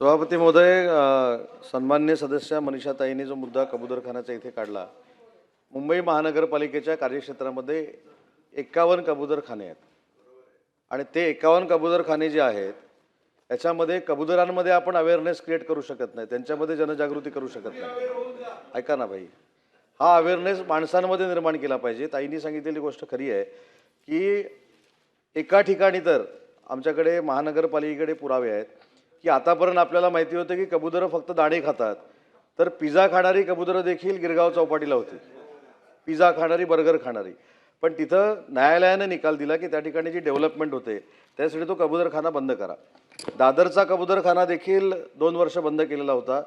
सभापती महोदय सन्मान्य सदस्य मनीषाताईंनी जो मुद्दा कबूतरखान्याचा इथे काढला मुंबई महानगरपालिकेच्या कार्यक्षेत्रामध्ये एक्कावन्न कबूतरखाने आहेत. आणि ते एक्कावन्न कबूतरखाने जे आहेत त्याच्यामध्ये कबुतरांमध्ये आपण अवेअरनेस क्रिएट करू शकत नाही त्यांच्यामध्ये जनजागृती करू शकत नाही. ऐका ना भाई हा अवेअरनेस माणसांमध्ये निर्माण केला पाहिजे. ताईंनी सांगितलेली गोष्ट खरी आहे की एका ठिकाणी तर आमच्याकडे महानगरपालिकेकडे पुरावे आहेत की आतापर्यंत आपल्याला माहिती होतं की कबुतरं फक्त दाणे खातात. तर पिझ्झा खाणारी कबुतरं देखील गिरगाव चौपाटीला होती. पिझ्झा खाणारी बर्गर खाणारी. पण तिथं न्यायालयानं निकाल दिला की त्या ठिकाणी जी डेव्हलपमेंट होते त्यासाठी तो कबुतरखाना बंद करा. दादरचा कबुतरखाना देखील दोन वर्ष बंद केलेला होता.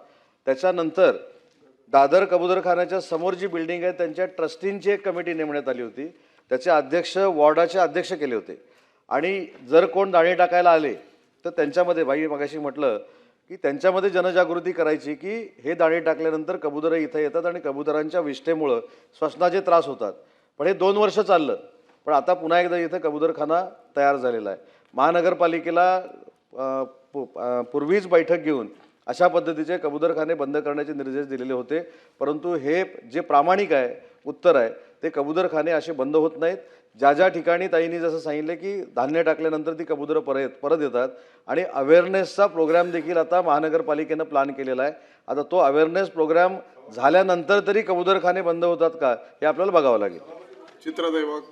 त्याच्यानंतर दादर कबुतरखान्याच्या समोर जी बिल्डिंग आहे त्यांच्या ट्रस्टींची एक कमिटी नेमण्यात आली होती. त्याचे अध्यक्ष वॉर्डाचे अध्यक्ष केले होते. आणि जर कोण दाणे टाकायला आले तर त्यांच्यामध्ये बाई मगाशी म्हटलं की त्यांच्यामध्ये जनजागृती करायची की हे दाणे टाकल्यानंतर कबुतरं इथं येतात आणि कबुतरांच्या विष्ठेमुळं श्वसनाचे त्रास होतात. पण हे दोन वर्ष चाललं. पण आता पुन्हा एकदा इथं कबुतरखाना तयार झालेला आहे. महानगरपालिकेला पूर्वीच बैठक घेऊन अशा पद्धतीचे कबुतरखाने बंद करण्याचे निर्देश दिलेले होते. परंतु हे जे प्रामाणिक आहे उत्तर आहे ते कबुतरखाने असे बंद होत नाहीत. ज्या ज्या ठिकाणी ताईंनी जसं सांगितलं की धान्य टाकल्यानंतर ती कबुतरं परत परत येतात आणि अवेअरनेसचा प्रोग्राम देखील आता महानगरपालिकेनं प्लॅन केलेला आहे. आता तो अवेअरनेस प्रोग्राम झाल्यानंतर तरी कबुतरखाने बंद होतात का हे आपल्याला बघावं लागेल. चित्रदैवक